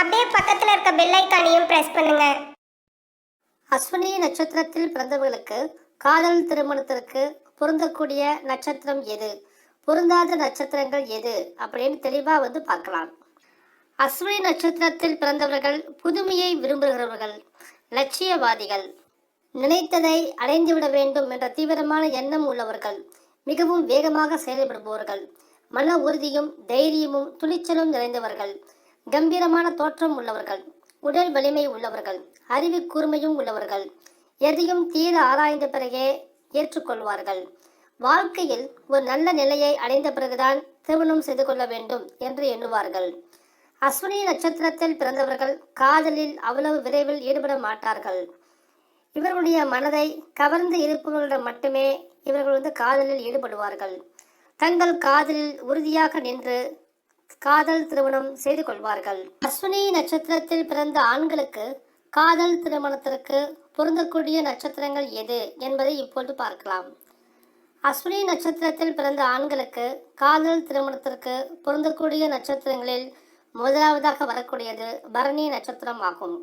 அப்படியே பக்கத்துல இருக்க பெல் ஐக்கானையும் பிரஸ் பண்ணுங்க. அஸ்வினி நட்சத்திரத்தில் பிறந்தவர்களுக்கு காதல் திருமணத்திற்கு பொருந்தக்கூடிய நட்சத்திரம் எது? பொருந்தாத நட்சத்திரங்கள் எது? அப்படின்னு தெளிவாக வந்து பார்க்கலாம். அஸ்வினி நட்சத்திரத்தில் பிறந்தவர்கள் புதுமையை விரும்புகிறவர்கள் லட்சியவாதிகள். நினைத்ததை அடைந்துவிட வேண்டும் என்ற தீவிரமான எண்ணம் உள்ளவர்கள் மிகவும் வேகமாக செயல்படுபவர்கள் மன உறுதியும் தைரியமும் துணிச்சலும் நிறைந்தவர்கள். கம்பீரமான தோற்றம் உள்ளவர்கள் உடல் வலிமை உள்ளவர்கள் அறிவு கூர்மையும் உள்ளவர்கள் எதையும் தீர ஆராய்ந்த பிறகே ஏற்றுக்கொள்வார்கள். வாழ்க்கையில் ஒரு நல்ல நிலையை அடைந்த பிறகுதான் திருமணம் செய்து கொள்ள வேண்டும் என்று எண்ணுவார்கள். அஸ்வினி நட்சத்திரத்தில் பிறந்தவர்கள் காதலில் அவ்வளவு விரைவில் ஈடுபட மாட்டார்கள். இவர்களுடைய மனதை கவர்ந்து இருப்பவர்களிடம் மட்டுமே இவர்கள் வந்து காதலில் ஈடுபடுவார்கள். தங்கள் காதலில் உறுதியாக நின்று காதல் திருமணம் செய்து கொள்வார்கள். அஸ்வினி நட்சத்திரத்தில் பிறந்த ஆண்களுக்கு காதல் திருமணத்திற்கு பொருந்தக்கூடிய நட்சத்திரங்கள் எது என்பதை இப்பொழுது பார்க்கலாம். அஸ்வினி நட்சத்திரத்தில் பிறந்த ஆண்களுக்கு காதல் திருமணத்திற்கு பொருந்தக்கூடிய நட்சத்திரங்களில் முதலாவதாக வரக்கூடியது பரணி நட்சத்திரம் ஆகும்.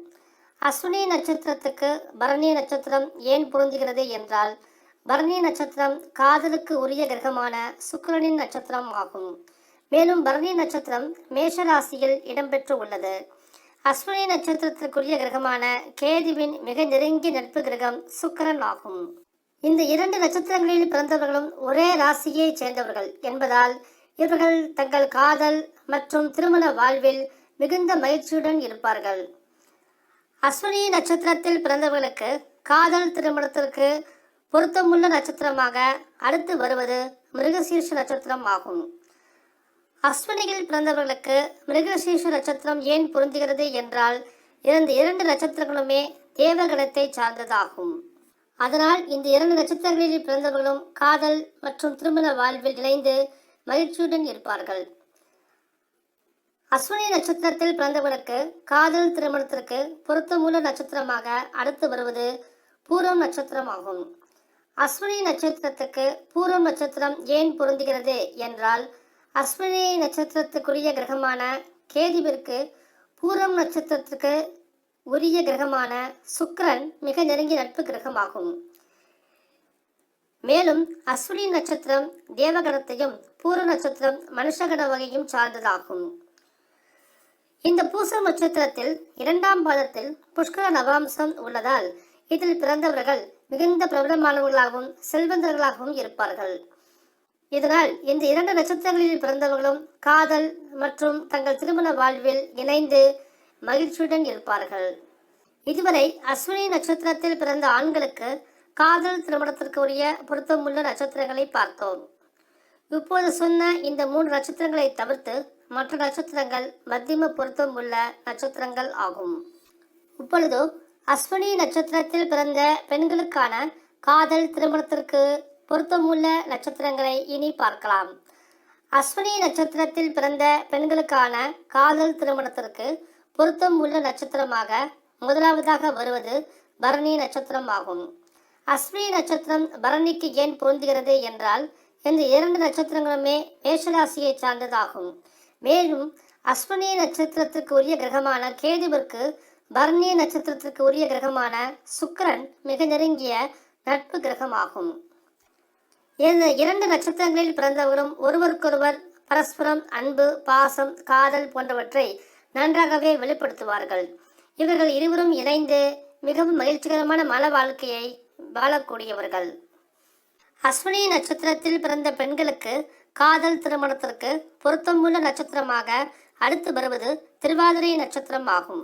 அஸ்வினி நட்சத்திரத்துக்கு பரணி நட்சத்திரம் ஏன் பொருந்துகிறது என்றால் பரணி நட்சத்திரம் காதலுக்கு உரிய கிரகமான சுக்கிரனின் நட்சத்திரம் ஆகும். மேலும் பரணி நட்சத்திரம் மேஷ ராசியில் இடம்பெற்று உள்ளது. அஸ்வினி நட்சத்திரத்திற்குரிய கிரகமான கேதுவின் மிக நெருங்கிய நட்பு கிரகம் சுக்கரன் ஆகும். இந்த இரண்டு நட்சத்திரங்களில் பிறந்தவர்களும் ஒரே ராசியைச் சேர்ந்தவர்கள் என்பதால் இவர்கள் தங்கள் காதல் மற்றும் திருமண வாழ்வில் மிகுந்த மகிழ்ச்சியுடன் இருப்பார்கள். அஸ்வினி நட்சத்திரத்தில் பிறந்தவர்களுக்கு காதல் திருமணத்திற்கு பொருத்தமுள்ள நட்சத்திரமாக அடுத்து வருவது மிருகசீர்ஷ நட்சத்திரம் ஆகும். அஸ்வினியில் பிறந்தவர்களுக்கு மிருகசீர்ஷ நட்சத்திரம் ஏன் பொருந்துகிறது என்றால் இந்த இரண்டு நட்சத்திரங்களுமே தேவகணத்தை சார்ந்ததாகும். அதனால் இந்த இரண்டு நட்சத்திரங்களில் பிறந்தவர்களும் காதல் மற்றும் திருமண வாழ்வில் இணைந்து மகிழ்ச்சியுடன் இருப்பார்கள். அஸ்வினி நட்சத்திரத்தில் பிறந்தவர்களுக்கு காதல் திருமணத்திற்கு பொருத்தமுள்ள நட்சத்திரமாக அடுத்து வருவது பூரம் நட்சத்திரம் ஆகும் அஸ்வினி நட்சத்திரத்துக்கு பூரம் நட்சத்திரம் ஏன் பொருந்துகிறது என்றால் அஸ்வினி நட்சத்திரத்துக்குரிய கிரகமான கேதுவிற்கு பூரம் நட்சத்திரத்துக்கு உரிய கிரகமான சுக்கரன் மிக நெருங்கிய நட்பு கிரகமாகும். மேலும் அஸ்வினி நட்சத்திரம் தேவகணத்தையும் பூர நட்சத்திரம் மனுஷகண வகையும் சார்ந்ததாகும். இந்த பூச நட்சத்திரத்தில் இரண்டாம் பாதத்தில் புஷ்கர நவாம்சம் உள்ளதால் இதில் பிறந்தவர்கள் மிகுந்த பிரபலமானவர்களாகவும் செல்வந்தர்களாகவும் இருப்பார்கள். இதனால் இந்த இரண்டு நட்சத்திரங்களில் பிறந்தவர்களும் காதல் மற்றும் தங்கள் திருமண வாழ்வில் இணைந்து மகிழ்ச்சியுடன் இருப்பார்கள். இதுவரை அஸ்வினி நட்சத்திரத்தில் பிறந்த ஆண்களுக்கு காதல் திருமணத்திற்கு உரிய பொருத்தமுள்ள நட்சத்திரங்களை பார்த்தோம். இப்போது சொன்ன இந்த மூன்று நட்சத்திரங்களை தவிர்த்து மற்ற நட்சத்திரங்கள் மத்தியம பொருத்தம் உள்ள நட்சத்திரங்கள் ஆகும். இப்பொழுது அஸ்வினி நட்சத்திரத்தில் பிறந்த பெண்களுக்கான காதல் திருமணத்திற்கு பொருத்தமுள்ள நட்சத்திரங்களை இனி பார்க்கலாம். அஸ்வினி நட்சத்திரத்தில் பிறந்த பெண்களுக்கான காதல் திருமணத்திற்கு பொருத்தம் உள்ள நட்சத்திரமாக முதலாவதாக வருவது பரணி நட்சத்திரம் ஆகும் அஸ்வினி நட்சத்திரம் பரணிக்கு ஏன் பொருந்துகிறது என்றால் இந்த இரண்டு நட்சத்திரங்களுமே மேஷராசியை சார்ந்ததாகும். மேலும் அஸ்வினி நட்சத்திரத்திற்கு உரிய கிரகமான கேதுவிற்கு பரணி நட்சத்திரத்திற்கு உரிய கிரகமான சுக்கரன் மிக நெருங்கிய நட்பு கிரகமாகும். இந்த இரண்டு நட்சத்திரங்களில் பிறந்தவரும் ஒருவருக்கொருவர் பரஸ்பரம் அன்பு பாசம் காதல் போன்றவற்றை நன்றாகவே வெளிப்படுத்துவார்கள். இவர்கள் இருவரும் இணைந்து மிகவும் மகிழ்ச்சிகரமான மன வாழ்க்கையை வாழக்கூடியவர்கள். அஸ்வினி நட்சத்திரத்தில் பிறந்த பெண்களுக்கு காதல் திருமணத்திற்கு பொருத்தமுள்ள நட்சத்திரமாக அடுத்து வருவது திருவாதிரை நட்சத்திரம் ஆகும்.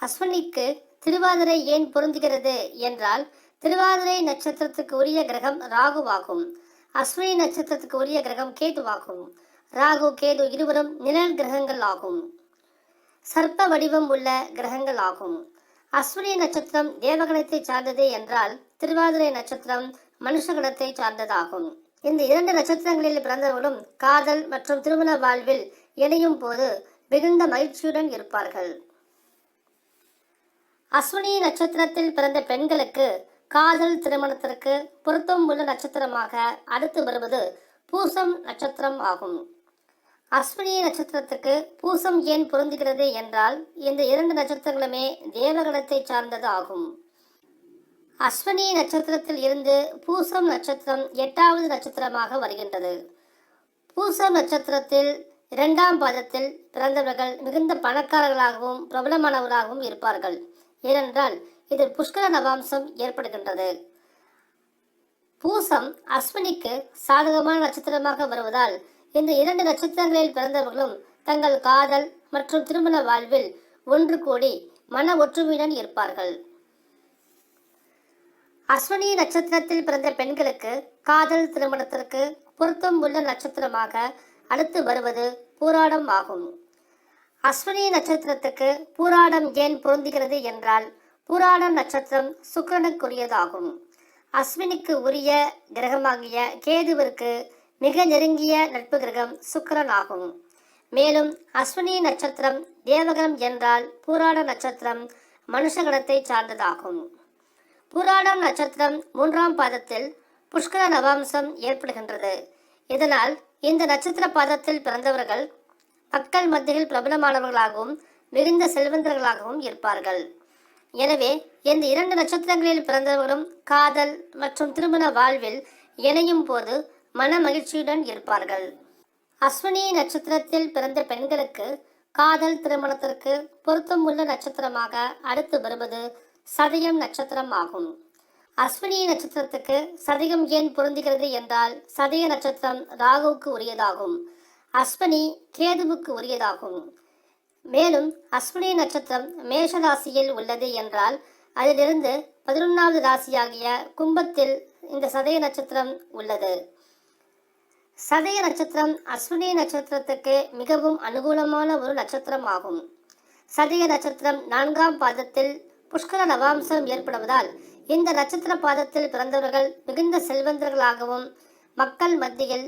அஸ்வினிக்கு திருவாதிரை ஏன் பொருந்துகிறது என்றால் திருவாதிரை நட்சத்திரத்துக்கு உரிய கிரகம் ராகுவாகும். அஸ்வினி நட்சத்திரத்துக்கு உரிய கிரகம் கேதுவாகும். ராகு கேது இருவரும் நிழல் கிரகங்கள் ஆகும். சர்ப்ப வடிவம் உள்ள கிரகங்கள் ஆகும். அஸ்வினி நட்சத்திரம் தேவகணத்தை சார்ந்தது என்றால் திருவாதிரை நட்சத்திரம் மனுஷகணத்தை சார்ந்ததாகும். இந்த இரண்டு நட்சத்திரங்களில் பிறந்தவர்களும் காதல் மற்றும் திருமண வாழ்வில் இணையும் போது மிகுந்த மகிழ்ச்சியுடன் இருப்பார்கள். அஸ்வினி நட்சத்திரத்தில் பிறந்த பெண்களுக்கு காதல் திருமணத்திற்கு பொருத்தம் உள்ள நட்சத்திரமாக அடுத்து வருவது பூசம் நட்சத்திரம் ஆகும். அஸ்வினி நட்சத்திரத்துக்கு பூசம் ஏன் பொருந்துகிறது என்றால் இந்த இரண்டு நட்சத்திரங்களுமே தேவகணத்தை சார்ந்தது ஆகும். அஸ்வினி நட்சத்திரத்தில் இருந்து பூசம் நட்சத்திரம் எட்டாவது நட்சத்திரமாக வருகின்றது. பூசம் நட்சத்திரத்தில் இரண்டாம் பாதத்தில் பிறந்தவர்கள் மிகுந்த பணக்காரர்களாகவும் பிரபலமானவர்களாகவும் இருப்பார்கள். ஏனென்றால் இதில் புஷ்கர நவாம்சம் ஏற்படுகின்றது. பூசம் அஸ்வினிக்கு சாதகமான நட்சத்திரமாக வருவதால் இந்த இரண்டு நட்சத்திரங்களில் பிறந்தவர்களும் தங்கள் காதல் மற்றும் திருமண வாழ்வில் ஒன்று கூடி மன ஒற்றுமையுடன் இருப்பார்கள். அஸ்வினி நட்சத்திரத்தில் பிறந்த பெண்களுக்கு காதல் திருமணத்திற்கு பொருத்தம் உள்ள நட்சத்திரமாக அடுத்து வருவது பூராடம் ஆகும். அஸ்வினி நட்சத்திரத்துக்கு பூராடம் ஏன் பொருந்துகிறது என்றால் பூராடம் நட்சத்திரம் சுக்கரனுக்குரியதாகும். அஸ்வினிக்கு உரிய கிரகமாகிய கேதுவிற்கு மிக நெருங்கிய நட்பு கிரகம் சுக்கரன் ஆகும் மேலும் அஸ்வினி நட்சத்திரம் தேவகரம் என்றால் பூராட நட்சத்திரம் மனுஷகணத்தை சார்ந்ததாகும். பூராடம் நட்சத்திரம் மூன்றாம் பாதத்தில் புஷ்கர நவாம்சம் ஏற்படுகின்றது. இதனால் இந்த நட்சத்திர பாதத்தில் பிறந்தவர்கள் மக்கள் மத்தியில் பிரபலமானவர்களாகவும் மிகுந்த செல்வந்தர்களாகவும் இருப்பார்கள். எனவே இந்த இரண்டு நட்சத்திரங்களில் பிறந்தவர்களும் காதல் மற்றும் திருமண வாழ்வில் இணையும் போது மன மகிழ்ச்சியுடன் இருப்பார்கள். அஸ்வினி நட்சத்திரத்தில் பிறந்த பெண்களுக்கு காதல் திருமணத்திற்கு பொருத்தமுள்ள நட்சத்திரமாக அடுத்து வருவது சதயம் நட்சத்திரம் ஆகும். அஸ்வினி நட்சத்திரத்துக்கு சதயம் ஏன் பொருந்துகிறது என்றால் சதய நட்சத்திரம் ராகுவுக்கு உரியதாகும். அஸ்வினி கேதுவுக்கு உரியதாகும். மேலும் அஸ்வினி நட்சத்திரம் மேஷ ராசியில் உள்ளது என்றால் அதிலிருந்து பதினொன்றாவது ராசியாகிய கும்பத்தில் இந்த சதய நட்சத்திரம் உள்ளது. சதய நட்சத்திரம் அஸ்வினி நட்சத்திரத்துக்கு மிகவும் அனுகூலமான ஒரு நட்சத்திரம் ஆகும் சதய நட்சத்திரம் நான்காம் பாதத்தில் புஷ்கர நவாம்சம் ஏற்படுவதால் இந்த நட்சத்திர பாதத்தில் பிறந்தவர்கள் மிகுந்த செல்வந்தர்களாகவும் மக்கள் மத்தியில்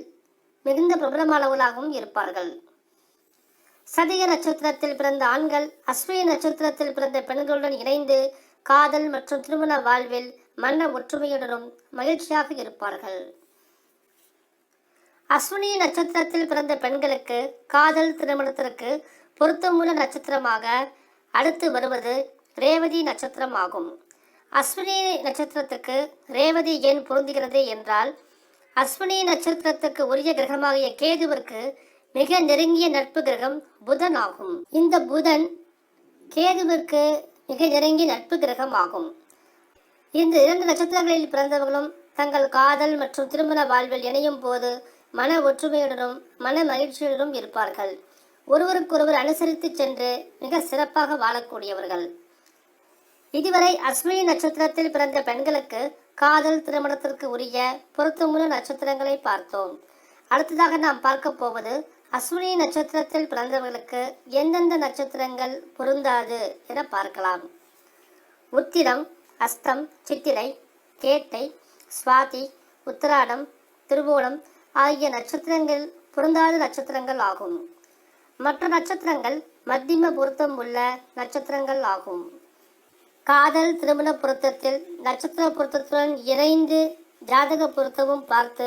மிகுந்த பிரபலமானவர்களாகவும் இருப்பார்கள். சதிக நட்சத்திரத்தில் பிறந்த ஆண்கள் அஸ்வினி நட்சத்திரத்தில் பிறந்த பெண்களுடன் இணைந்து காதல் மற்றும் திருமண வாழ்வில் மன ஒற்றுமையுடனும் மகிழ்ச்சியாக இருப்பார்கள். அஸ்வினி நட்சத்திரத்தில் பிறந்த பெண்களுக்கு காதல் திருமணத்திற்கு பொருத்தமுள்ள நட்சத்திரமாக அடுத்து வருவது ரேவதி நட்சத்திரம் ஆகும். அஸ்வினி நட்சத்திரத்துக்கு ரேவதி ஏன் பொருந்துகிறது என்றால் அஸ்வினி நட்சத்திரத்துக்கு உரிய கிரகமாகிய கேதுவிற்கு மிக நெருங்கிய நட்பு கிரகம் புதன் ஆகும். இந்த புதன் கேதுவிற்கு மிக நெருங்கிய நட்பு கிரகம் ஆகும். இந்த இரண்டு நட்சத்திரங்களில் பிறந்தவர்களும் தங்கள் காதல் மற்றும் திருமண வாழ்வில் இணையும் போது மன ஒற்றுமையுடனும் மன மகிழ்ச்சியுடனும் இருப்பார்கள். ஒருவருக்கொருவர் அனுசரித்து சென்று மிக சிறப்பாக வாழக்கூடியவர்கள். இதுவரை அஸ்வினி நட்சத்திரத்தில் பிறந்த பெண்களுக்கு காதல் திருமணத்திற்கு உரிய பொருத்தமுள்ள நட்சத்திரங்களை பார்த்தோம். அடுத்ததாக நாம் பார்க்க போவது அஸ்வினி நட்சத்திரத்தில் பிறந்தவர்களுக்கு எந்தெந்த நட்சத்திரங்கள் பொருந்தாது என பார்க்கலாம். உத்திரம் அஸ்தம் சித்திரை கேட்டை சுவாதி உத்திராடம் திருவோணம் ஆகிய நட்சத்திரங்கள் பொருந்தாத நட்சத்திரங்கள் ஆகும். மற்ற நட்சத்திரங்கள் மத்தியம பொருத்தம் உள்ள நட்சத்திரங்கள் ஆகும். காதல் திருமண பொருத்தத்தில் நட்சத்திர பொருத்தத்துடன் இணைந்து ஜாதக பொருத்தமும் பார்த்து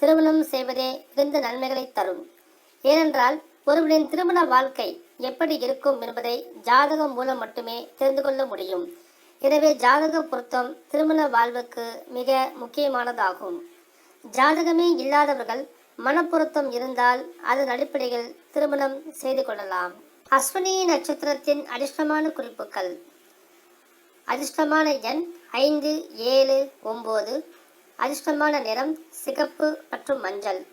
திருமணம் செய்வதே மிகுந்த நன்மைகளை தரும். ஏனென்றால் ஒருவரின் திருமண வாழ்க்கை எப்படி இருக்கும் என்பதை ஜாதகம் மூலம் மட்டுமே தெரிந்து கொள்ள முடியும். எனவே ஜாதக பொருத்தம் திருமண வாழ்வுக்கு மிக முக்கியமானதாகும். ஜாதகமே இல்லாதவர்கள் மனப்பொருத்தம் இருந்தால் அதன் அடிப்படையில் திருமணம் செய்து கொள்ளலாம். அஸ்வினி நட்சத்திரத்தின் அடிஷ்டமான குறிப்புகள். அதிர்ஷ்டமான எண் ஐந்து ஏழு ஒம்பது. அதிர்ஷ்டமான நிறம் சிகப்பு மற்றும் மஞ்சள்.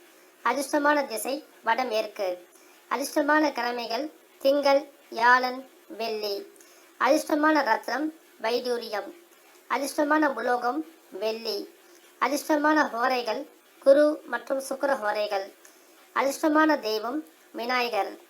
அதிர்ஷ்டமான திசை வடமேற்கு. அதிர்ஷ்டமான கிழமைகள் திங்கள் வியாழன் வெள்ளி. அதிர்ஷ்டமான ரத்னம் வைடூரியம். அதிர்ஷ்டமான உலோகம் வெள்ளி. அதிர்ஷ்டமான ஹோரைகள் குரு மற்றும் சுக்கிர ஹோரைகள். அதிர்ஷ்டமான தெய்வம் விநாயகர்.